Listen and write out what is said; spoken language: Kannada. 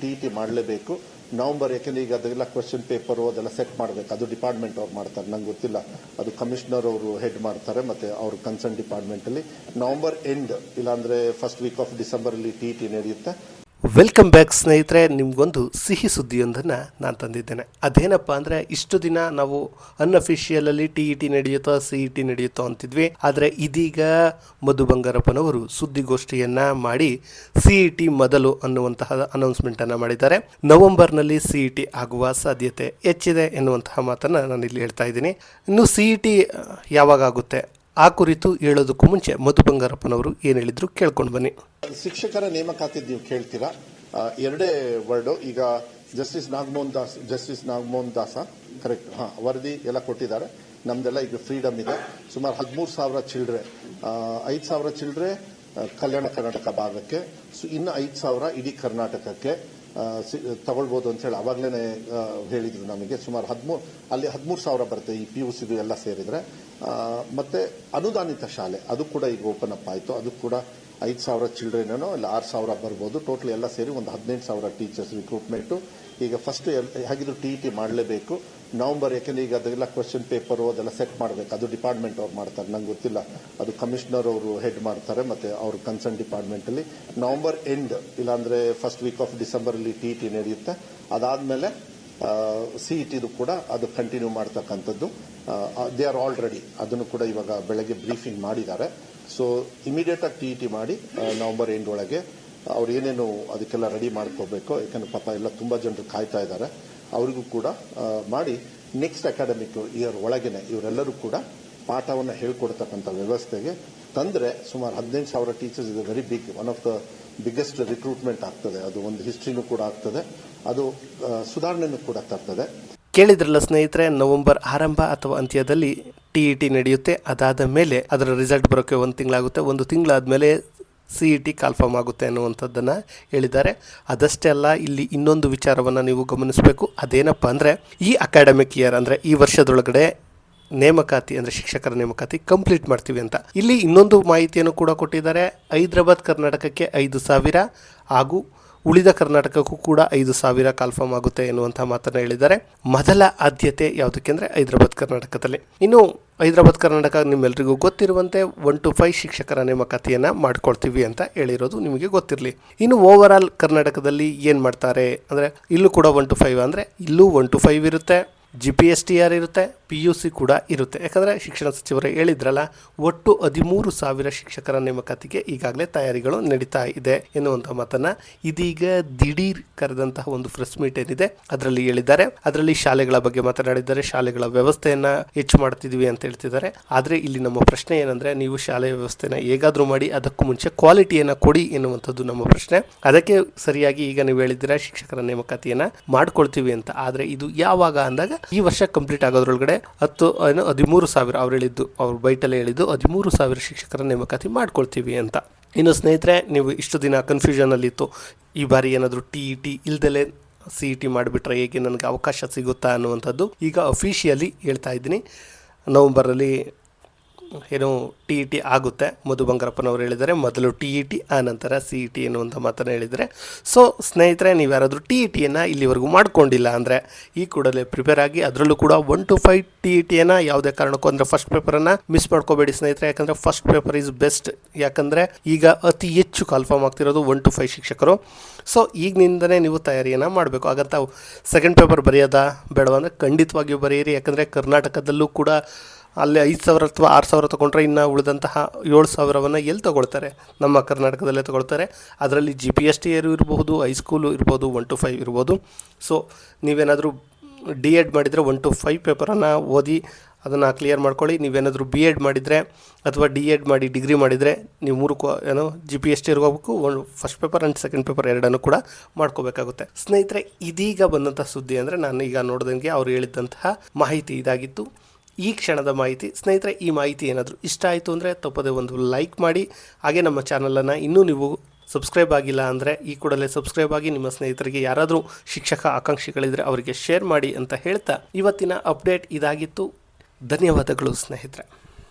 ಟಿ ಟಿ ಮಾಡಲೇಬೇಕು. ನವೆಂಬರ್ ಯಾಕೆಂದ್ರೆ ಈಗ ಅದೆಲ್ಲ ಕ್ವಶನ್ ಪೇಪರು ಅದೆಲ್ಲ ಸೆಟ್ ಮಾಡಬೇಕು. ಅದು ಡಿಪಾರ್ಟ್ಮೆಂಟ್ ಅವ್ರು ಮಾಡ್ತಾರೆ. ನಂಗೆ ಗೊತ್ತಿಲ್ಲ. ಅದು ಕಮಿಷನರ್ ಅವರು ಹೆಡ್ ಮಾಡ್ತಾರೆ ಮತ್ತೆ ಅವ್ರ ಕನ್ಸರ್ನ್ ಡಿಪಾರ್ಟ್ಮೆಂಟ್ ಅಲ್ಲಿ. ನವೆಂಬರ್ ಎಂಡ್ ಇಲ್ಲಾಂದ್ರೆ ಫಸ್ಟ್ ವೀಕ್ ಆಫ್ ಡಿಸೆಂಬರ್ ಅಲ್ಲಿ ಟಿ ಟಿ ನಡೆಯುತ್ತೆ. ವೆಲ್ಕಮ್ ಬ್ಯಾಕ್ ಸ್ನೇಹಿತರೆ. ನಿಮಗೊಂದು ಸಿಹಿ ಸುದ್ದಿಯೊಂದನ್ನು ನಾನು ತಂದಿದ್ದೇನೆ. ಅದೇನಪ್ಪ ಅಂದರೆ, ಇಷ್ಟು ದಿನ ನಾವು ಅನ್ಅಫಿಷಿಯಲಲ್ಲಿ ಟಿ ಇ ಟಿ ನಡೆಯುತ್ತೋ ಸಿ ಇ ಟಿ ನಡೆಯುತ್ತೋ ಅಂತಿದ್ವಿ. ಆದರೆ ಇದೀಗ ಮಧು ಬಂಗಾರಪ್ಪನವರು ಸುದ್ದಿಗೋಷ್ಠಿಯನ್ನು ಮಾಡಿ ಸಿ ಇ ಟಿ ಮೊದಲು ಅನ್ನುವಂತಹ ಅನೌನ್ಸ್ಮೆಂಟನ್ನು ಮಾಡಿದ್ದಾರೆ. ನವೆಂಬರ್ನಲ್ಲಿ ಸಿ ಇ ಟಿ ಆಗುವ ಸಾಧ್ಯತೆ ಹೆಚ್ಚಿದೆ ಎನ್ನುವಂತಹ ಮಾತನ್ನು ನಾನು ಇಲ್ಲಿ ಹೇಳ್ತಾ ಇದ್ದೀನಿ. ಇನ್ನು ಸಿ ಇ ಟಿ ಯಾವಾಗ ಆಗುತ್ತೆ? ಆ ಕುರಿತು ಹೇಳೋದಕ್ಕೂ ಮುಂಚೆ ಮಧು ಬಂಗಾರಪ್ಪನವರು ಏನು ಹೇಳಿದ್ರು ಕೇಳ್ಕೊಂಡು ಬನ್ನಿ. ಶಿಕ್ಷಕರ ನೇಮಕಾತಿ ನೀವು ಕೇಳ್ತೀರಾ? ಎರಡೇ ವರ್ಡು ಈಗ justice Nagamohan Das justice Nagamohan Das correct ಹಾಂ, ವರದಿ ಎಲ್ಲ ಕೊಟ್ಟಿದ್ದಾರೆ. ನಮ್ದೆಲ್ಲ ಈಗ ಫ್ರೀಡಮ್ ಇದೆ. ಸುಮಾರು ಹದಿಮೂರು ಸಾವಿರ ಚಿಲ್ಡ್ರೆ. ಐದು ಸಾವಿರ ಚಿಲ್ಡ್ರೆ ಕಲ್ಯಾಣ ಕರ್ನಾಟಕ ಭಾಗಕ್ಕೆ. ಸೊ, ಇನ್ನು ಐದು ಸಾವಿರ ಇಡೀ ಕರ್ನಾಟಕಕ್ಕೆ. ತಗೊಳ್ಬೋದು ಅಂತ ಹೇಳಿ ಅವಾಗಲೇ ಹೇಳಿದ್ರು ನಮಗೆ. ಸುಮಾರು ಹದಿಮೂರು ಅಲ್ಲಿ ಹದಿಮೂರು ಸಾವಿರ ಬರುತ್ತೆ ಈ ಪಿ ಯು ಸಿದು ಎಲ್ಲ ಸೇರಿದ್ರೆ. ಮತ್ತು ಅನುದಾನಿತ ಶಾಲೆ, ಅದು ಕೂಡ ಈಗ ಓಪನ್ ಅಪ್ ಆಯಿತು. ಅದು ಕೂಡ ಐದು ಸಾವಿರ ಚಿಲ್ಡ್ರನ್ ಇಲ್ಲ ಆರು ಸಾವಿರ ಬರ್ಬೋದು. ಟೋಟಲ್ ಎಲ್ಲ ಸೇರಿ ಒಂದು ಹದಿನೆಂಟು ಸಾವಿರ ಟೀಚರ್ಸ್ ರಿಕ್ರೂಟ್ಮೆಂಟು ಈಗ ಫಸ್ಟ್ ಹೇಗಿದ್ರು ಟಿ ಟಿ ಮಾಡಲೇಬೇಕು. ನವೆಂಬರ್ ಯಾಕೆಂದ್ರೆ ಈಗ ಅದೆಲ್ಲ ಕ್ವಶನ್ ಪೇಪರು ಅದೆಲ್ಲ ಸೆಟ್ ಮಾಡಬೇಕು. ಅದು ಡಿಪಾರ್ಟ್ಮೆಂಟ್ ಅವ್ರು ಮಾಡ್ತಾರೆ. ನಂಗೆ ಗೊತ್ತಿಲ್ಲ. ಅದು ಕಮಿಷನರ್ ಅವರು ಹೆಡ್ ಮಾಡ್ತಾರೆ ಮತ್ತೆ ಅವ್ರ ಕನ್ಸರ್ನ್ ಡಿಪಾರ್ಟ್ಮೆಂಟ್ ಅಲ್ಲಿ. ನವೆಂಬರ್ ಎಂಡ್ ಇಲ್ಲಾಂದ್ರೆ ಫಸ್ಟ್ ವೀಕ್ ಆಫ್ ಡಿಸೆಂಬರ್ ಅಲ್ಲಿ ಟಿ ಟಿ ನಡೆಯುತ್ತೆ. ಅದಾದಮೇಲೆ ಸಿ ಇ ಟಿದು ಕೂಡ ಅದು ಕಂಟಿನ್ಯೂ ಮಾಡ್ತಕ್ಕಂಥದ್ದು. ದೇ ಆರ್ ಆಲ್ರೆಡಿ ಅದನ್ನು ಕೂಡ ಇವಾಗ ಬೆಳಗ್ಗೆ ಬ್ರೀಫಿಂಗ್ ಮಾಡಿದ್ದಾರೆ. ಸೊ ಇಮಿಡಿಯೇಟ್ ಆಗಿ ಟಿ ಇ ಟಿ ಮಾಡಿ ನವೆಂಬರ್ ಎಂಡ್ ಒಳಗೆ, ಅವ್ರು ಏನೇನು ಅದಕ್ಕೆಲ್ಲ ರೆಡಿ ಮಾಡ್ಕೋಬೇಕು, ಯಾಕಂದ್ರೆ ಪಾಪ ಎಲ್ಲ ತುಂಬಾ ಜನರು ಕಾಯ್ತಾ ಇದ್ದಾರೆ, ಅವರಿಗೂ ಕೂಡ ಮಾಡಿ ನೆಕ್ಸ್ಟ್ ಅಕಾಡೆಮಿಕ್ ಇಯರ್ ಒಳಗೇನೆ ಇವರೆಲ್ಲರೂ ಕೂಡ ಪಾಠವನ್ನು ಹೇಳ್ಕೊಡ್ತಕ್ಕಂಥ ವ್ಯವಸ್ಥೆಗೆ ತಂದ್ರೆ ಸುಮಾರು ಹದಿನೆಂಟು ಸಾವಿರ ಟೀಚರ್ಸ್ ಇದೆ very big one of the biggest recruitment ಆಗ್ತದೆ. ಅದು ಒಂದು ಹಿಸ್ಟ್ರಿನೂ ಕೂಡ ಆಗ್ತದೆ. ಅದು ಸುಧಾರಣೆನೂ ಕೂಡ ತರ್ತದೆ. ಕೇಳಿದ್ರಲ್ಲ ಸ್ನೇಹಿತರೆ, ನವೆಂಬರ್ ಆರಂಭ ಅಥವಾ ಅಂತ್ಯದಲ್ಲಿ ಟಿ ಇ ಟಿ ನಡೆಯುತ್ತೆ. ಅದಾದ ಮೇಲೆ ಅದರ ರಿಸಲ್ಟ್ ಬರೋಕ್ಕೆ ಒಂದು ತಿಂಗಳಾಗುತ್ತೆ. ಒಂದು ತಿಂಗಳಾದಮೇಲೆ C E T call form ಆಗುತ್ತೆ ಅನ್ನುವಂಥದ್ದನ್ನು ಹೇಳಿದ್ದಾರೆ. ಅದಷ್ಟೇ ಅಲ್ಲ, ಇಲ್ಲಿ ಇನ್ನೊಂದು ವಿಚಾರವನ್ನು ನೀವು ಗಮನಿಸಬೇಕು. ಅದೇನಪ್ಪ ಅಂದರೆ, ಈ ಅಕಾಡೆಮಿಕ್ ಇಯರ್ ಅಂದರೆ ಈ ವರ್ಷದೊಳಗಡೆ ನೇಮಕಾತಿ ಅಂದರೆ ಶಿಕ್ಷಕರ ನೇಮಕಾತಿ ಕಂಪ್ಲೀಟ್ ಮಾಡ್ತೀವಿ ಅಂತ. ಇಲ್ಲಿ ಇನ್ನೊಂದು ಮಾಹಿತಿಯನ್ನು ಕೂಡ ಕೊಟ್ಟಿದ್ದಾರೆ. ಹೈದರಾಬಾದ್ ಕರ್ನಾಟಕಕ್ಕೆ ಐದು ಸಾವಿರ ಹಾಗೂ ಉಳಿದ ಕರ್ನಾಟಕಕ್ಕೂ ಕೂಡ ಐದು ಸಾವಿರ ಕಾಲ್ಫಾರ್ಮ್ ಆಗುತ್ತೆ ಎನ್ನುವಂಥ ಮಾತನ್ನು ಹೇಳಿದ್ದಾರೆ. ಮೊದಲ ಆದ್ಯತೆ ಯಾವುದಕ್ಕೆ ಅಂದರೆ ಹೈದರಾಬಾದ್ ಕರ್ನಾಟಕದಲ್ಲಿ. ಇನ್ನು ಹೈದರಾಬಾದ್ ಕರ್ನಾಟಕ ನಿಮ್ಮೆಲ್ಲರಿಗೂ ಗೊತ್ತಿರುವಂತೆ ಒನ್ ಟು ಫೈವ್ ಶಿಕ್ಷಕರ ನೇಮಕಾತಿಯನ್ನು ಮಾಡ್ಕೊಳ್ತೀವಿ ಅಂತ ಹೇಳಿರೋದು ನಿಮಗೆ ಗೊತ್ತಿರಲಿ. ಇನ್ನು ಓವರ್ ಕರ್ನಾಟಕದಲ್ಲಿ ಏನು ಮಾಡ್ತಾರೆ ಅಂದರೆ ಇಲ್ಲೂ ಕೂಡ ಒನ್ ಟು ಫೈವ್ ಅಂದರೆ ಇಲ್ಲೂ ಒನ್ ಟು ಫೈವ್ ಇರುತ್ತೆ. G P S T R ಇರುತ್ತೆ ಪಿ ಯು ಸಿ ಕೂಡ ಇರುತ್ತೆ. ಯಾಕಂದರೆ ಶಿಕ್ಷಣ ಸಚಿವರು ಹೇಳಿದ್ರಲ್ಲ, ಒಟ್ಟು ಹದಿಮೂರು ಸಾವಿರ ಶಿಕ್ಷಕರ ನೇಮಕಾತಿಗೆ ಈಗಾಗಲೇ ತಯಾರಿಗಳು ನಡೀತಾ ಇದೆ ಎನ್ನುವಂಥ ಮಾತನ್ನು ಇದೀಗ ದಿಢೀರ್ ಕರೆದಂತಹ ಒಂದು ಪ್ರೆಸ್ ಮೀಟ್ ಏನಿದೆ, ಅದರಲ್ಲಿ ಹೇಳಿದ್ದಾರೆ. ಅದರಲ್ಲಿ ಶಾಲೆಗಳ ಬಗ್ಗೆ ಮಾತನಾಡಿದ್ದಾರೆ, ಶಾಲೆಗಳ ವ್ಯವಸ್ಥೆಯನ್ನು ಹೆಚ್ಚು ಮಾಡ್ತಿದ್ವಿ ಅಂತ ಹೇಳ್ತಿದ್ದಾರೆ. ಆದರೆ ಇಲ್ಲಿ ನಮ್ಮ ಪ್ರಶ್ನೆ ಏನಂದರೆ, ನೀವು ಶಾಲೆ ವ್ಯವಸ್ಥೆನ ಹೇಗಾದರೂ ಮಾಡಿ, ಅದಕ್ಕೂ ಮುಂಚೆ ಕ್ವಾಲಿಟಿಯನ್ನು ಕೊಡಿ ಎನ್ನುವಂಥದ್ದು ನಮ್ಮ ಪ್ರಶ್ನೆ. ಅದಕ್ಕೆ ಸರಿಯಾಗಿ ಈಗ ನೀವು ಹೇಳಿದ್ದೀರಾ, ಶಿಕ್ಷಕರ ನೇಮಕಾತಿಯನ್ನು ಮಾಡ್ಕೊಳ್ತೀವಿ ಅಂತ. ಆದರೆ ಇದು ಯಾವಾಗ ಅಂದಾಗ ಈ ವರ್ಷ ಕಂಪ್ಲೀಟ್ ಆಗೋದ್ರೊಳಗಡೆ ಹತ್ತು, ಏನು, ಹದಿಮೂರು ಸಾವಿರ ಅವ್ರು ಹೇಳಿದ್ದು, ಅವ್ರು ಬೈಟಲ್ಲೇ ಹೇಳಿದ್ದು ಹದಿಮೂರು ಸಾವಿರ ಶಿಕ್ಷಕರ ನೇಮಕಾತಿ ಮಾಡ್ಕೊಳ್ತೀವಿ ಅಂತ. ಇನ್ನು ಸ್ನೇಹಿತರೆ, ನೀವು ಇಷ್ಟು ದಿನ ಕನ್ಫ್ಯೂಷನಲ್ಲಿತ್ತು, ಈ ಬಾರಿ ಏನಾದರೂ ಟಿ ಇ ಟಿ ಇಲ್ದಲೇ ಸಿ ಇ ಟಿ ಮಾಡಿಬಿಟ್ರೆ ಹೇಗೆ ನನಗೆ ಅವಕಾಶ ಸಿಗುತ್ತಾ ಅನ್ನುವಂಥದ್ದು ಈಗ ಅಫಿಷಿಯಲಿ ಹೇಳ್ತಾ ಇದ್ದೀನಿ. ನವಂಬರಲ್ಲಿ ಏನು ಟಿ ಇ ಟಿ ಆಗುತ್ತೆ. ಮಧು ಬಂಗಾರಪ್ಪನವರು ಹೇಳಿದ್ದಾರೆ, ಮೊದಲು ಟಿ ಇ ಟಿ, ಆ ನಂತರ ಸಿ ಇ ಟಿ ಎನ್ನುವಂಥ ಮಾತನ್ನು ಹೇಳಿದರೆ ಸೊ ಸ್ನೇಹಿತರೆ ನೀವು ಯಾರಾದರೂ ಟಿ ಇ ಟಿಯನ್ನು ಇಲ್ಲಿವರೆಗೂ ಮಾಡ್ಕೊಂಡಿಲ್ಲ ಅಂದರೆ, ಈ ಕೂಡಲೇ ಪ್ರಿಪೇರ್ ಆಗಿ ಅದರಲ್ಲೂ ಕೂಡ one two five T E ಟಿಯನ್ನು ಯಾವುದೇ ಕಾರಣಕ್ಕೂ ಅಂದರೆ ಫಸ್ಟ್ ಪೇಪರನ್ನು ಮಿಸ್ ಮಾಡ್ಕೋಬೇಡಿ ಸ್ನೇಹಿತರೆ. ಯಾಕಂದರೆ ಫಸ್ಟ್ ಪೇಪರ್ ಈಸ್ ಬೆಸ್ಟ್ ಯಾಕಂದರೆ ಈಗ ಅತಿ ಹೆಚ್ಚು ಕಾಲ್ಫಾರ್ಮ್ ಆಗ್ತಿರೋದು ಒನ್ ಟು ಫೈವ್ ಶಿಕ್ಷಕರು. ಸೊ ಈಗಿನಿಂದನೇ ನೀವು ತಯಾರಿಯನ್ನು ಮಾಡಬೇಕು. ಹಾಗಂತ ಸೆಕೆಂಡ್ ಪೇಪರ್ ಬರೆಯೋದಾ ಬೇಡವಾ ಅಂದರೆ ಖಂಡಿತವಾಗಿಯೂ ಬರೆಯಿರಿ. ಯಾಕಂದರೆ ಕರ್ನಾಟಕದಲ್ಲೂ ಕೂಡ ಅಲ್ಲಿ ಐದು ಸಾವಿರ ಅಥವಾ ಆರು ಸಾವಿರ ತೊಗೊಂಡ್ರೆ ಇನ್ನು ಉಳಿದಂತಹ ಏಳು ಸಾವಿರವನ್ನು ಎಲ್ಲಿ ತೊಗೊಳ್ತಾರೆ? ನಮ್ಮ ಕರ್ನಾಟಕದಲ್ಲೇ ತೊಗೊಳ್ತಾರೆ. ಅದರಲ್ಲಿ ಜಿ ಪಿ ಎಸ್ ಟಿ ಏರು ಇರಬಹುದು ಹೈಸ್ಕೂಲು ಇರ್ಬೋದು ಒನ್ ಟು ಫೈವ್ ಇರ್ಬೋದು. ಸೊ ನೀವೇನಾದರೂ ಡಿ ಎಡ್ ಮಾಡಿದರೆ ಒನ್ ಟು ಫೈವ್ ಪೇಪರನ್ನು ಓದಿ ಅದನ್ನು ಕ್ಲಿಯರ್ ಮಾಡ್ಕೊಳ್ಳಿ. ನೀವೇನಾದರೂ ಬಿ ಎಡ್ ಮಾಡಿದರೆ ಅಥವಾ ಡಿ ಎಡ್ ಮಾಡಿ ಡಿಗ್ರಿ ಮಾಡಿದರೆ ನೀವು ಮೂರು ಕ್ವ ಏನೋ ಜಿ ಪಿ ಎಸ್ ಟಿ ಹೋಗ್ಬೇಕು ಒಂದು first paper and second paper ಎರಡನ್ನು ಕೂಡ ಮಾಡ್ಕೋಬೇಕಾಗುತ್ತೆ. ಸ್ನೇಹಿತರೆ, ಇದೀಗ ಬಂದಂಥ ಸುದ್ದಿ ಅಂದರೆ ನಾನು ಈಗ ನೋಡ್ದಂಗೆ ಅವ್ರು ಹೇಳಿದಂತಹ ಮಾಹಿತಿ ಇದಾಗಿತ್ತು. ಈ ಕ್ಷಣದ ಮಾಹಿತಿ, ಸ್ನೇಹಿತರೆ, ಈ ಮಾಹಿತಿ ಏನಾದರೂ ಇಷ್ಟ ಆಯಿತು ಅಂದರೆ ತಪ್ಪದೆ ಒಂದು ಲೈಕ್ ಮಾಡಿ. ಹಾಗೆ ನಮ್ಮ ಚಾನಲನ್ನು ಇನ್ನೂ ನೀವು ಸಬ್ಸ್ಕ್ರೈಬ್ ಆಗಿಲ್ಲ ಅಂದರೆ ಈ ಕೂಡಲೇ ಸಬ್ಸ್ಕ್ರೈಬ್ ಆಗಿ ನಿಮ್ಮ ಸ್ನೇಹಿತರಿಗೆ ಯಾರಾದರೂ ಶಿಕ್ಷಕ ಆಕಾಂಕ್ಷಿಗಳಿದ್ದರೆ ಅವರಿಗೆ ಶೇರ್ ಮಾಡಿ ಅಂತ ಹೇಳ್ತಾ ಇವತ್ತಿನ ಅಪ್ಡೇಟ್ ಇದಾಗಿತ್ತು. ಧನ್ಯವಾದಗಳು ಸ್ನೇಹಿತರೆ.